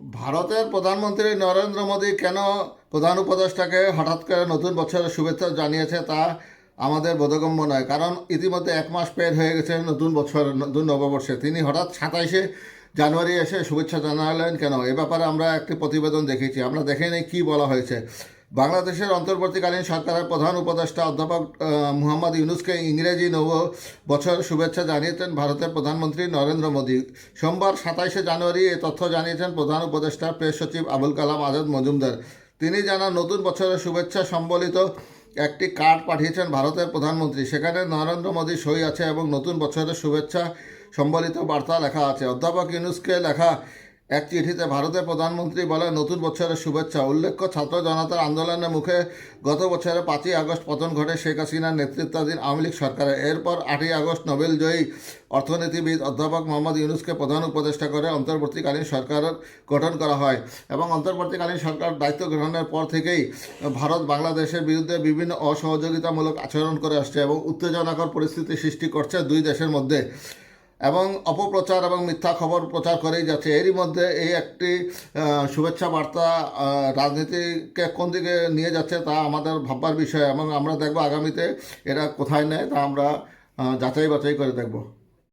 ভারতের প্রধানমন্ত্রী নরেন্দ্র মোদী কেন প্রধান উপদেষ্টাকে হঠাৎ করে নতুন বছরের শুভেচ্ছা জানিয়েছে তা আমাদের বোধগম্য নয়। কারণ ইতিমধ্যে এক মাস পের হয়ে গেছে নতুন বছর, নতুন নববর্ষে। তিনি হঠাৎ সাতাইশে জানুয়ারি এসে শুভেচ্ছা জানালেন কেন? এ ব্যাপারে আমরা একটি প্রতিবেদন দেখেছি আমরা দেখে নেই কী বলা হয়েছে। বাংলাদেশের অন্তর্বর্তীকালীন সরকারের প্রধান উপদেষ্টা অধ্যাপক মুহাম্মদ ইউনুসকে ইংরেজি নব বছর শুভেচ্ছা জানিয়েছেন ভারতের প্রধানমন্ত্রী নরেন্দ্র মোদী। সোমবার সাতাইশে জানুয়ারি এ তথ্য জানিয়েছেন প্রধান উপদেষ্টা প্রেস সচিব আবুল কালাম আজাদ মজুমদার। তিনি জানান, নতুন বছরের শুভেচ্ছা সম্বলিত একটি কার্ড পাঠিয়েছেন ভারতের প্রধানমন্ত্রী। সেখানে নরেন্দ্র মোদী সই আছে এবং নতুন বছরের শুভেচ্ছা সম্বলিত বার্তা লেখা আছে। অধ্যাপক ইউনুসকে লেখা এক চিঠিতে ভারতের প্রধানমন্ত্রী বলেন, নতুন বছরের শুভেচ্ছা। উল্লেখ্য, ছাত্র জনতার আন্দোলনের মুখে গত বছরের পাঁচই আগস্ট পতন ঘটে শেখ হাসিনার নেতৃত্বাধীন আওয়ামী লীগ সরকারের। এরপর আটই আগস্ট নোবেল জয়ী অর্থনীতিবিদ অধ্যাপক মোহাম্মদ ইউনুসকে প্রধান উপদেষ্টা করে অন্তর্বর্তীকালীন সরকার গঠন করা হয় এবং অন্তর্বর্তীকালীন সরকার দায়িত্ব গ্রহণের পর থেকেই ভারত বাংলাদেশের বিরুদ্ধে বিভিন্ন অসহযোগিতামূলক আচরণ করে আসছে এবং উত্তেজনাকর পরিস্থিতি সৃষ্টি করছে দুই দেশের মধ্যে। এবং অপপ্রচার এবং মিথ্যা খবর প্রচার করেই যাচ্ছে। এরই মধ্যে এই একটি শুভেচ্ছা বার্তা রাজনীতিকে কোন দিকে নিয়ে যাচ্ছে তা আমাদের ভাববার বিষয় এবং আমরা দেখব আগামীতে এরা কোথায় নেয় তা আমরা যাচাই বাছাই করে দেখব।